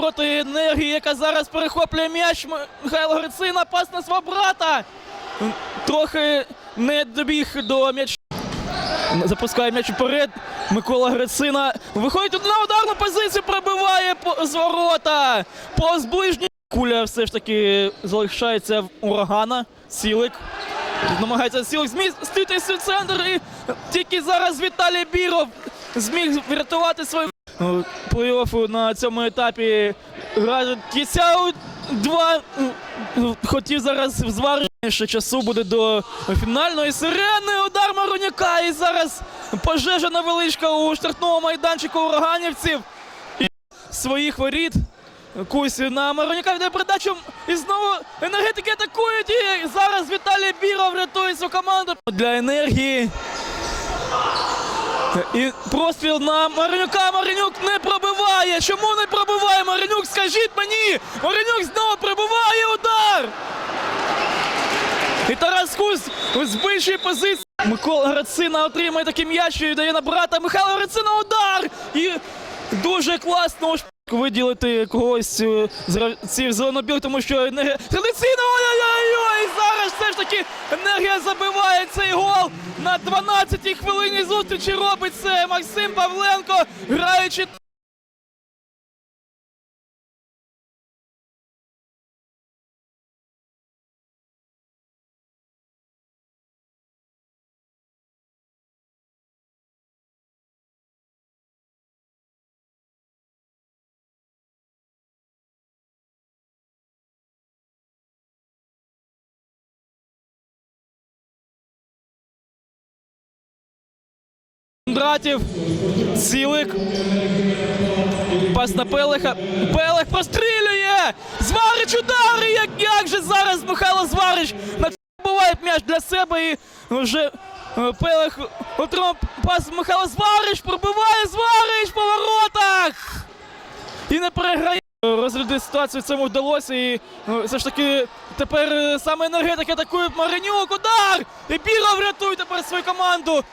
проти енергії, яка зараз перехоплює м'яч. Михайло Грицина, пас на свого брата. Трохи не добіг до м'яча. Запускає м'яч вперед. Микола Грицина виходить на ударну позицію, пробиває з ворота. Повз ближній. Куля все ж таки залишається в урагана. Сілик. Намагається Сілик зміститися в центр. І тільки зараз Віталій Біров зміг врятувати свою плей-оффу на цьому етапі. Грає Кісяу два. Хотів зараз зварити. Ще часу буде до фінальної сирени. Удар Маруняка. І зараз пожежа невеличка у штрафному майданчику ураганівців. І своїх воріт. Кусь на Маруняка віддає передачу. І знову енергетики атакують. І зараз Віталій Біров рятує свою команду для енергії. І простріл на Маринюка. Маринюк не пробиває. Чому не пробиває Маринюк? Скажіть мені! Маринюк знову пробиває удар! І Тарас Кус з більшої позиції. Микола Грацина отримує такий м'яч і дає на брата. Михайло Грацина удар! І дуже класно виділити когось е, з гравців зеленобіл, тому що. Грацина! Ой-ой-ой! Зараз все ж таки енергія забиває цей гол на 12-й хвилині зустрічі. Робить це Максим Павленко, граючи. Кондратів, Цілик. Пас на Пелеха. Пелех прострілює! Зварич удари! Як, як же зараз Михайло Зварич набуває м'яч для себе і вже е, Пелех отримав пас Михайло Зварич, пробиває Зварич по воротах! І не переграє. Розрядити ситуацію цьому вдалося і е, все ж таки тепер е, саме енергетики атакують Маринюк. Удар! І Біров рятує тепер свою команду.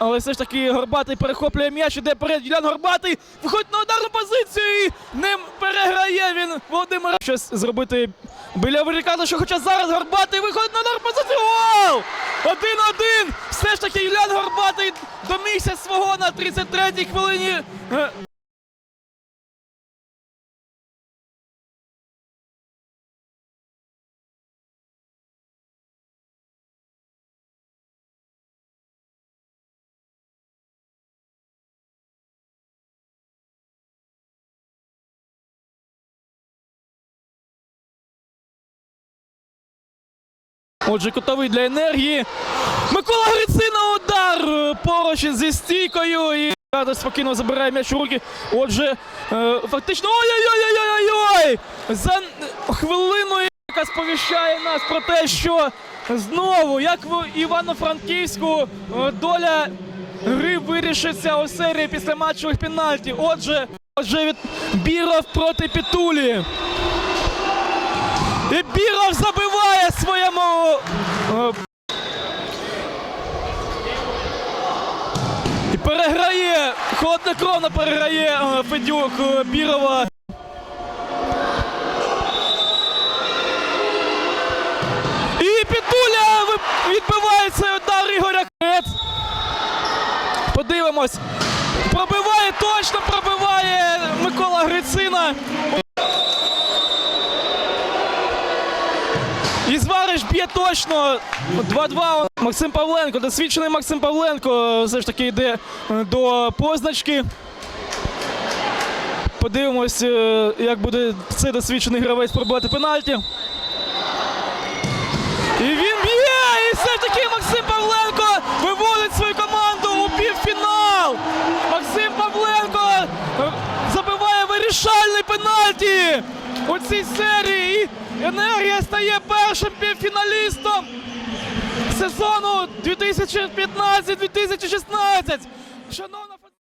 Але все ж таки Горбатий перехоплює м'яч, іде перед Юлян Горбатий, виходить на ударну позицію і ним переграє він Володимир. Щось зробити біля вирікати, що хоча зараз Горбатий виходить на ударну позицію. Гол! Один-один! Все ж таки Юлян Горбатий домігся свого на 33-й хвилині. Отже, готовий для енергії. Микола Грицина удар е, поруч зі стійкою. І спокійно забирає м'яч у руки. Отже, е, фактично. Ой-ой-ой-ой-ой-ой! За хвилину, яка сповіщає нас про те, що знову, як в Івано-Франківську, е, доля гри вирішиться у серії після матчових пенальті. Отже, отже, від Біров проти Пітулі. І Біров забиває своєму. е, І переграє, холоднокровно переграє е, Федюк е, Бірова. І Пітуля ви- відбиває цей удар Ігоря Крет. Подивимось. Пробиває, точно точно. 2-2. Максим Павленко, досвідчений Максим Павленко все ж таки йде е, до позначки. Подивимось, е, як буде цей досвідчений гравець пробувати пенальті. І він б'є! І все ж таки Максим Павленко виводить свою команду у півфінал. Максим Павленко е, забиває вирішальний пенальті у цій серії. Енергія стає першим півфіналістом сезону 2015-2016. Шановні